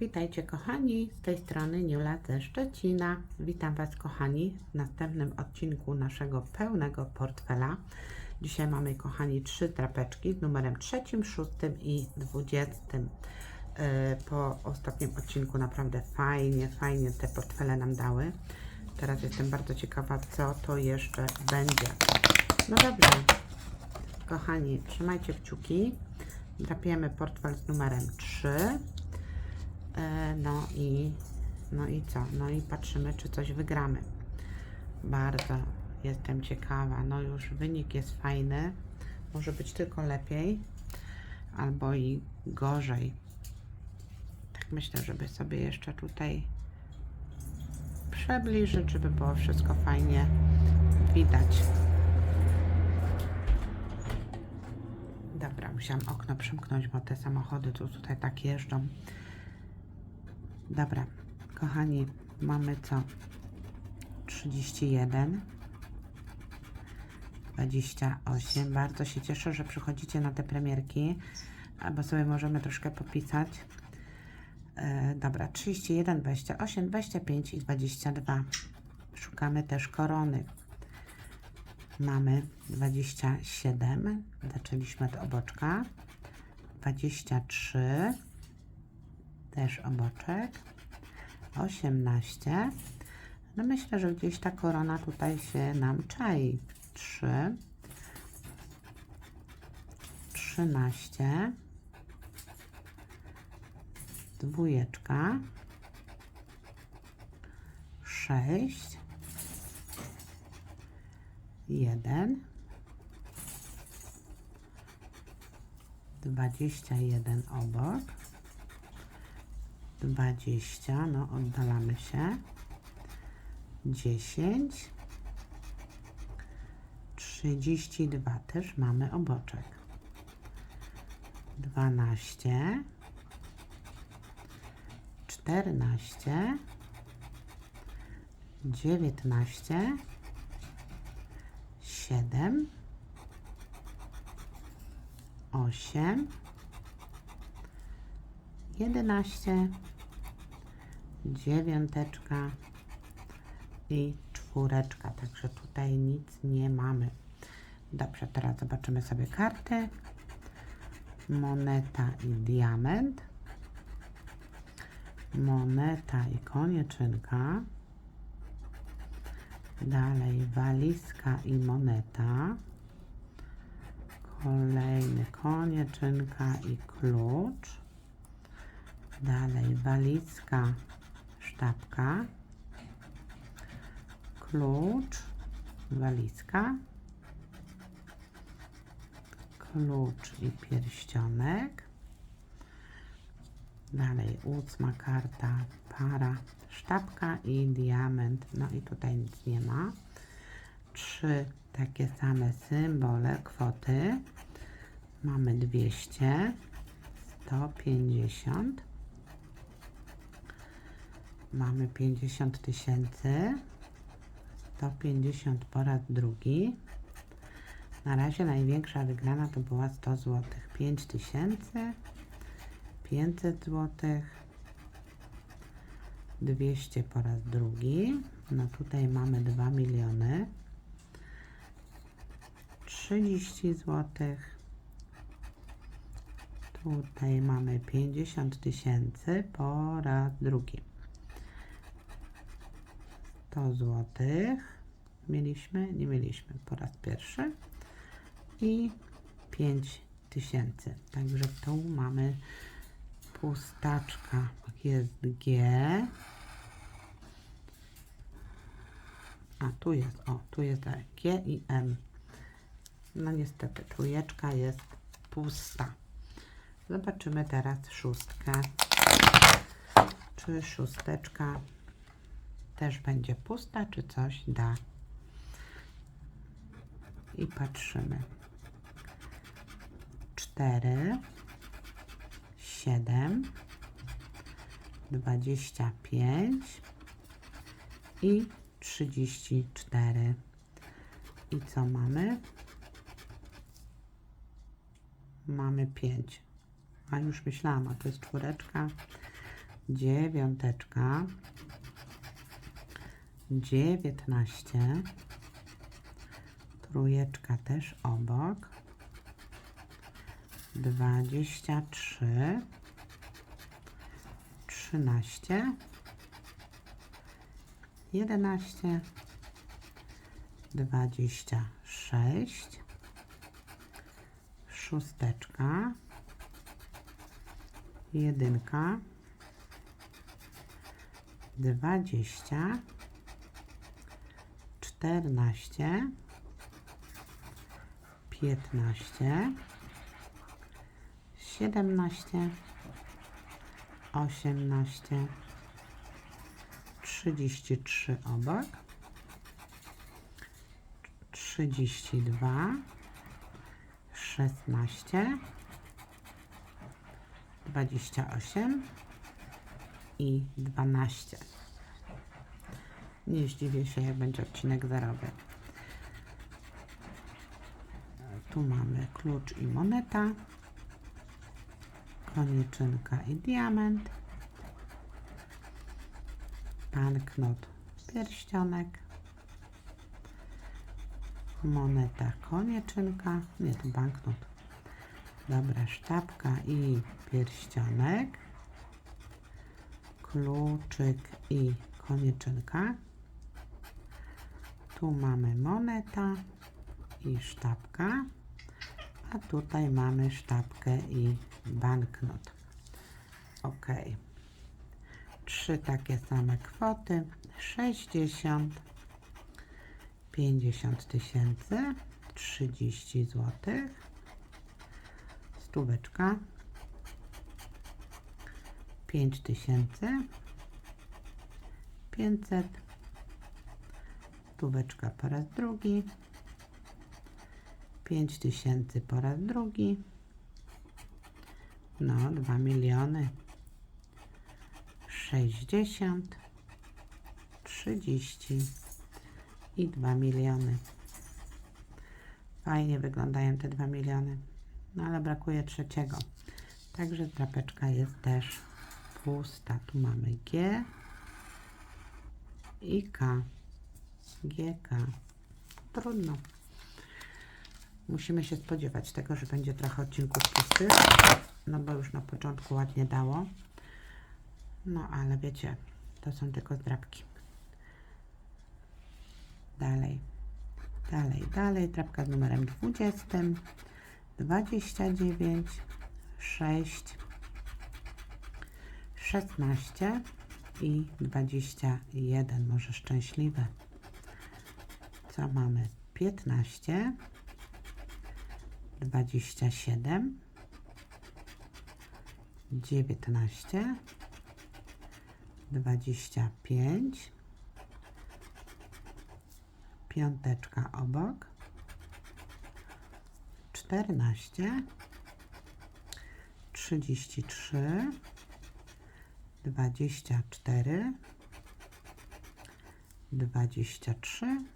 Witajcie kochani, z tej strony Niula ze Szczecina. Witam Was kochani w następnym odcinku naszego pełnego portfela. Dzisiaj mamy kochani trzy trapeczki z numerem trzecim, szóstym i dwudziestym. Yy, Po ostatnim odcinku naprawdę fajnie, fajnie te portfele nam dały. Teraz jestem bardzo ciekawa, co to jeszcze będzie. No dobrze, kochani, trzymajcie kciuki. Drapiemy portfel z numerem 3. E, No i, no i co? No i patrzymy, czy coś wygramy. Bardzo jestem ciekawa. No już wynik jest fajny. Może być tylko lepiej, albo i gorzej. Tak myślę, żeby sobie jeszcze tutaj przybliżyć, żeby było wszystko fajnie widać. Dobra, musiałam okno przymknąć, bo te samochody tu tutaj tak jeżdżą. Dobra, kochani, mamy co? 31, 28. Bardzo się cieszę, że przychodzicie na te premierki, albo sobie możemy troszkę popisać. E, dobra, 31, 28, 25 i 22. Szukamy też korony. Mamy 27, zaczęliśmy od oboczka. 23, też oboczek. 18. No myślę, że gdzieś ta korona tutaj się nam czai. 3, 13, dwójeczka, 6, 1, 21 obok, 20, no oddalamy się, 10, 32 też mamy oboczek, 12, 14, 19, 7, 8, 11, dziewiąteczka i czwóreczka, także tutaj nic nie mamy. Dobrze, teraz zobaczymy sobie karty. Moneta i diament. Moneta i konieczynka. Dalej walizka i moneta. Kolejny konieczynka i klucz. Dalej walizka, sztabka. Klucz, walizka. Klucz i pierścionek. Dalej ósma karta, para, sztabka i diament. No i tutaj nic nie ma. Trzy takie same symbole kwoty. Mamy 200, 150. Mamy 50 tysięcy. 150 po raz drugi. Na razie największa wygrana to była 100 zł. 5 tysięcy. 500 zł, 200 po raz drugi. No tutaj mamy 2 miliony, 30 zł. Tutaj mamy 50 tysięcy po raz drugi. 100 zł. Mieliśmy? Nie mieliśmy po raz pierwszy. I 5 tysięcy. Także tu mamy pustaczka jest G. A tu jest, o, tu jest G i M. No niestety, trójeczka jest pusta. Zobaczymy teraz szóstkę. Czy szósteczka też będzie pusta, czy coś da. I patrzymy. Cztery. 7, 25 i 34. I co mamy? Mamy 5. A już myślałam, a to jest czwóreczka. dziewiąteczka, dziewiętnaście, trójeczka też obok, dwadzieścia trzy, trzynaście, jedenaście, dwadzieścia sześć, szósteczka, jedynka, dwadzieścia, czternaście, piętnaście, siedemnaście, osiemnaście, trzydzieści trzy obok, trzydzieści dwa, szesnaście, dwadzieścia osiem i dwanaście. Nie zdziwię się, jak będzie odcinek zerowy. Tu mamy klucz i moneta, koniczynka i diament, banknot, pierścionek, moneta, konieczynka, nie, to banknot. Dobra, sztabka i pierścionek, kluczyk i konieczynka. Tu mamy moneta i sztabka, a tutaj mamy sztabkę i banknot. Ok. Trzy takie same kwoty. 60, 50 tysięcy, 30 złotych, stóweczka, 5 tysięcy, 500, stóweczka po raz drugi, 5 tysięcy po raz drugi, no 2 miliony, 60, 30 i 2 miliony. Fajnie wyglądają te 2 miliony, no ale brakuje trzeciego. Także drapeczka jest też pusta. Tu mamy G i K. GK. Trudno. Musimy się spodziewać tego, że będzie trochę odcinków pustych, no bo już na początku ładnie dało. No ale wiecie, to są tylko zdrabki. Dalej, dalej, dalej. Drapka z numerem 20, 29, 6, 16 i 21. Może szczęśliwe. Co mamy? 15, 27, 19, 25, piąteczka obok, 14, 33, 24, 23,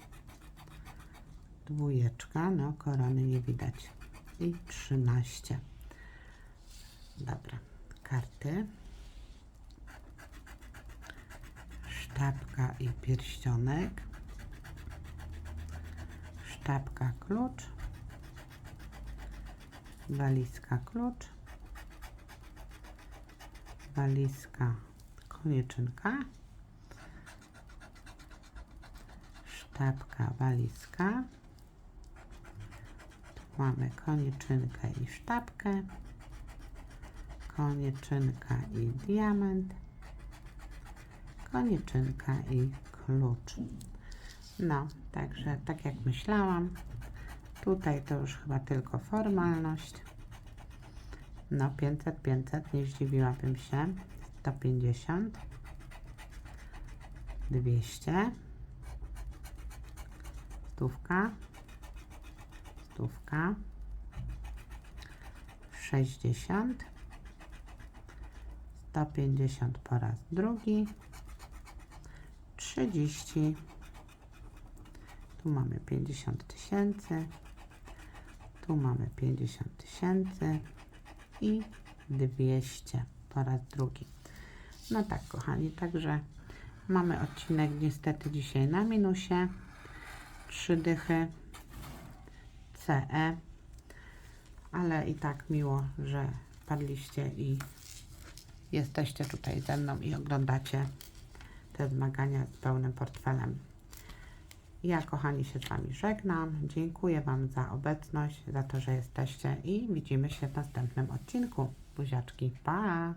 dwójeczka, no korony nie widać i 13. Dobra, karty. Sztabka i pierścionek. Sztabka klucz. Walizka klucz. Walizka konieczynka. Sztabka walizka. Mamy konieczynkę i sztabkę konieczynka i diament, konieczynka i klucz. No, także tak jak myślałam, tutaj to już chyba tylko formalność. No, 500, 500, nie zdziwiłabym się. 150, 200, stówka, stówka, 60, 150 po raz drugi, 30, tu mamy 50 tysięcy, tu mamy 50 tysięcy i 200 po raz drugi. No tak, kochani, także mamy odcinek niestety dzisiaj na minusie. Trzy dychy CE, ale i tak miło, że padliście i jesteście tutaj ze mną i oglądacie te zmagania z pełnym portfelem. Ja, kochani, się z Wami żegnam. Dziękuję Wam za obecność, za to, że jesteście i widzimy się w następnym odcinku. Buziaczki, pa!